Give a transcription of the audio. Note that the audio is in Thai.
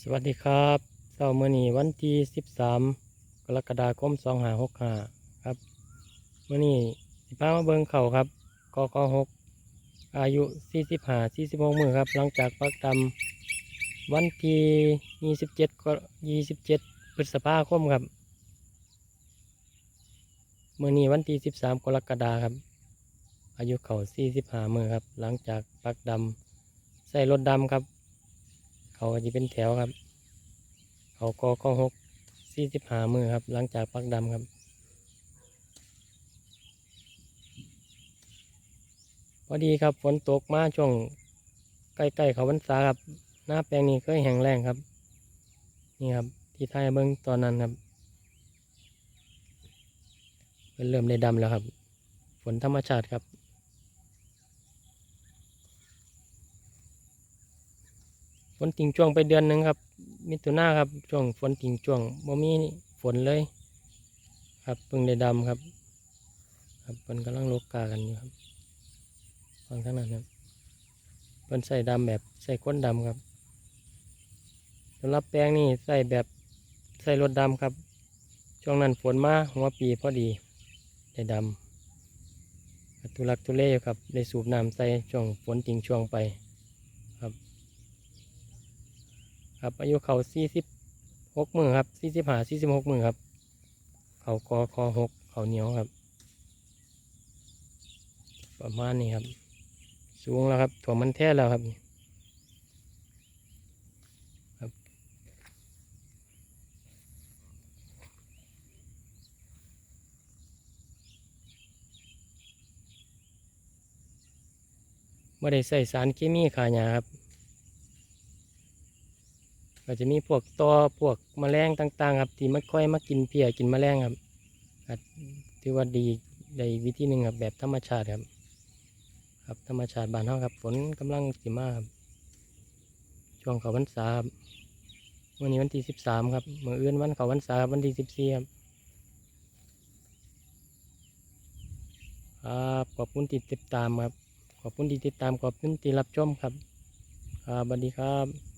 สวัสดีครับเช้ามื้อนี้วันที่ 13 กรกฎาคม 2565 ครับมื้อนี้สิพามาเบิ่งเขาครับกก6อายุ 45 46มื้อครับ หลังจากปักตำวันที่ 27ก็27 พฤษภาคมครับมื้อนี้วันที่ 13 กรกฎาคมครับ อายุเขา45มื้อครับ หลังจากปักดำใส่รถดำครับ เขาจะเป็นแถวครับ เขากอข้อหกสี่สิบห้ามือครับ หลังจากปักดำครับพอดีครับฝนตกมาช่วงใกล้ๆเขาพรรษาครับหน้าแปลงนี้เคยแห้งแรงครับ นี่ครับ ที่ไทยเบิ้งตอนนั้นครับเป็นเริ่มได้ดำแล้วครับ ฝนธรรมชาติครับ ฝนทิ้งช่วงไปเดือนหนึ่งครับ มิถุนาครับช่วงฝนทิ้งช่วงบ่มีฝนเลย ครับเพิ่งได้ดำครับ ครับเพิ่นกำลังโลกกากันอยู่ครับฟังทั้งนั้นครับเพิ่นใส่ดำแบบใส่ก้นดำครับสำหรับแปลงนี่ใส่แบบใส่รถดำครับ ช่วงนั้นฝนมาหัวปีพอดีได้ดำทุลักทุเลอยู่ครับได้สูบน้ำใส่ช่วงฝนทิ้งช่วงไป ครับอายุเขาสี่สิบหกมือครับสี่สิบห้าสี่สิบหกมือครับ เขาคอคอหกเขาเหนียวครับ ประมาณนี้ครับ สูงแล้วครับถั่วมันแท้แล้วครับครับ ไม่ได้ใส่สารเคมีขายาครับ ก็จะมีพวกตอพวกแมลงต่างๆ ครับ ที่มันค่อยมากินเพียกินแมลงครับถือว่าดีในวิธีหนึ่งครับแบบธรรมชาติครับ ครับธรรมชาติบ้านเฮาครับฝนกำลังสิมาครับช่วงเขาพรรษาครับวันนี้วันที่สิบสามครับเมื่อเอื่นวันเขาพรรษาครับวันที่สิบสี่ครับครับขอบคุณที่ติดตามครับ ขอบคุณที่ติดตามขอบคุณที่รับชมครับครับสวัสดีครับ